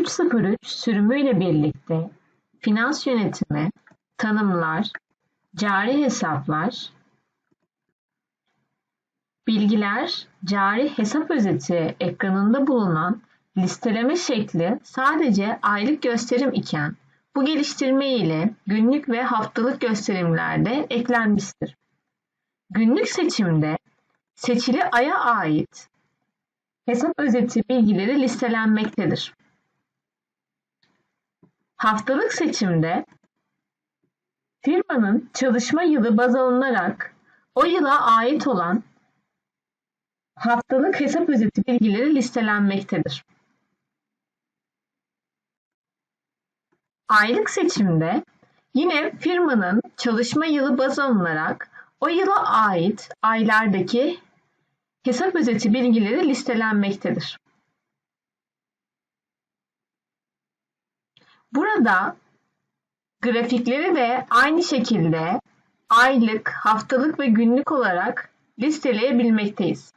303 sürümüyle birlikte finans yönetimi, tanımlar, cari hesaplar, bilgiler, cari hesap özeti ekranında bulunan listeleme şekli sadece aylık gösterim iken bu geliştirme ile günlük ve haftalık gösterimlerde eklenmiştir. Günlük seçimde seçili aya ait hesap özeti bilgileri listelenmektedir. Haftalık seçimde firmanın çalışma yılı baz alınarak o yıla ait olan haftalık hesap özeti bilgileri listelenmektedir. Aylık seçimde yine firmanın çalışma yılı baz alınarak o yıla ait aylardaki hesap özeti bilgileri listelenmektedir. Burada grafikleri de aynı şekilde aylık, haftalık ve günlük olarak listeleyebilmekteyiz.